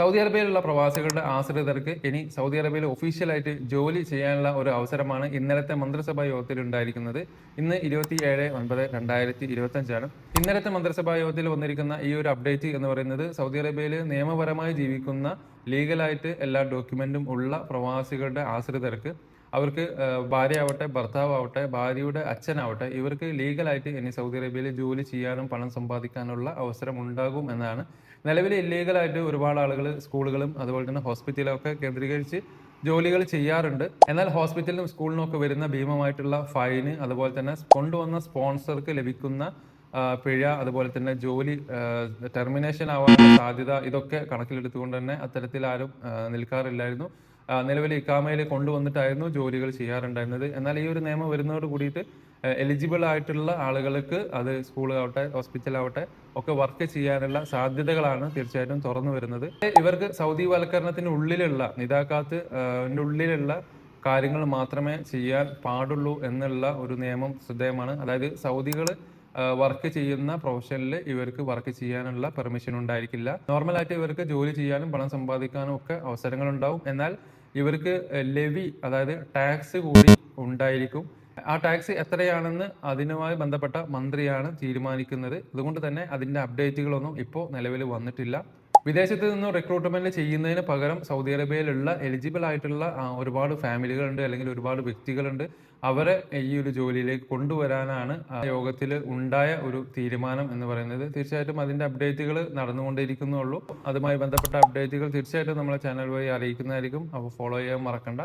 Saudi അറേബ്യയിലുള്ള പ്രവാസികളുടെ ആശ്രിതർക്ക് ഇനി സൗദി അറേബ്യയിൽ ഒഫീഷ്യലായിട്ട് ജോലി ചെയ്യാനുള്ള ഒരു അവസരമാണ് ഇന്നലത്തെ മന്ത്രിസഭാ യോഗത്തിൽ ഉണ്ടായിരിക്കുന്നത്. ഇന്ന് ഇരുപത്തി ഏഴ് ഒൻപത് രണ്ടായിരത്തി ഇരുപത്തി അഞ്ചാണ് ഇന്നലത്തെ മന്ത്രിസഭാ യോഗത്തിൽ വന്നിരിക്കുന്ന ഈ ഒരു അപ്ഡേറ്റ് എന്ന് പറയുന്നത് സൗദി അറേബ്യയിൽ നിയമപരമായി ജീവിക്കുന്ന ലീഗലായിട്ട് എല്ലാ ഡോക്യുമെന്റും ഉള്ള പ്രവാസികളുടെ ആശ്രിതർക്ക് അവർക്ക് ഭാര്യയാവട്ടെ ആവട്ടെ ഭാര്യയുടെ അച്ഛനാവട്ടെ ഇവർക്ക് ലീഗലായിട്ട് ഇനി സൗദി അറേബ്യയിൽ ജോലി ചെയ്യാനും പണം സമ്പാദിക്കാനുള്ള അവസരം ഉണ്ടാകും എന്നാണ്. നിലവിൽ ഇല്ലീഗലായിട്ട് ഒരുപാട് ആളുകൾ സ്കൂളുകളും അതുപോലെ തന്നെ ഹോസ്പിറ്റലൊക്കെ കേന്ദ്രീകരിച്ച് ജോലികൾ ചെയ്യാറുണ്ട്. എന്നാൽ ഹോസ്പിറ്റലിനും സ്കൂളിനും ഒക്കെ വരുന്ന ഭീമമായിട്ടുള്ള ഫൈന് അതുപോലെ തന്നെ കൊണ്ടുവന്ന സ്പോൺസർക്ക് ലഭിക്കുന്ന പിഴ അതുപോലെ തന്നെ ജോലി ടെർമിനേഷൻ ആവാനുള്ള സാധ്യത ഇതൊക്കെ കണക്കിലെടുത്തുകൊണ്ട് തന്നെ അത്തരത്തിൽ ആരും നിൽക്കാറില്ലായിരുന്നു. നിലവിൽ ഇക്കാമയിൽ കൊണ്ടുവന്നിട്ടായിരുന്നു ജോലികൾ ചെയ്യാറുണ്ടായിരുന്നത്. എന്നാൽ ഈ ഒരു നിയമം വരുന്നതോട് കൂടിയിട്ട് എലിജിബിൾ ആയിട്ടുള്ള ആളുകൾക്ക് അത് സ്കൂളാവട്ടെ ഹോസ്പിറ്റലാവട്ടെ ഒക്കെ വർക്ക് ചെയ്യാനുള്ള സാധ്യതകളാണ് തീർച്ചയായിട്ടും തുറന്നു വരുന്നത്. ഇവർക്ക് സൗദി വൽക്കരണത്തിന് ഉള്ളിലുള്ള നിതാക്കാത്ത് ഉള്ളിലുള്ള കാര്യങ്ങൾ മാത്രമേ ചെയ്യാൻ പാടുള്ളൂ എന്നുള്ള ഒരു നിയമം ശ്രദ്ധേയമാണ്. അതായത് സൗദികൾ വർക്ക് ചെയ്യുന്ന പ്രൊഫഷനിൽ ഇവർക്ക് വർക്ക് ചെയ്യാനുള്ള പെർമിഷൻ ഉണ്ടായിരിക്കില്ല. നോർമലായിട്ട് ഇവർക്ക് ജോലി ചെയ്യാനും പണം സമ്പാദിക്കാനും ഒക്കെ അവസരങ്ങൾ ഉണ്ടാവും എന്നാൽ ഇവർക്ക് ലെവി അതായത് ടാക്സ് കൂടി ഉണ്ടായിരിക്കും. ആ ടാക്സ് എത്രയാണെന്ന് അതിനുമായി ബന്ധപ്പെട്ട മന്ത്രിയാണ് തീരുമാനിക്കുന്നത്. അതുകൊണ്ട് തന്നെ അതിന്റെ അപ്ഡേറ്റുകളൊന്നും ഇപ്പോൾ നിലവിൽ വന്നിട്ടില്ല. വിദേശത്ത് നിന്ന് റിക്രൂട്ട്മെന്റ് ചെയ്യുന്നതിന് പകരം സൗദി അറേബ്യയിലുള്ള എലിജിബിൾ ആയിട്ടുള്ള ഒരുപാട് ഫാമിലികളുണ്ട് അല്ലെങ്കിൽ ഒരുപാട് വ്യക്തികളുണ്ട്. അവരെ ഈ ഒരു ജോലിയിലേക്ക് കൊണ്ടുവരാനാണ് യോഗത്തിൽ ഉണ്ടായ ഒരു തീരുമാനം എന്ന് പറയുന്നത്. തീർച്ചയായിട്ടും അതിന്റെ അപ്ഡേറ്റുകൾ നടന്നുകൊണ്ടിരിക്കുന്നുള്ളൂ അതുമായി ബന്ധപ്പെട്ട അപ്ഡേറ്റുകൾ തീർച്ചയായിട്ടും നമ്മളെ ചാനൽ വഴി അറിയിക്കുന്നതായിരിക്കും. അപ്പോൾ ഫോളോ ചെയ്യാൻ മറക്കണ്ട.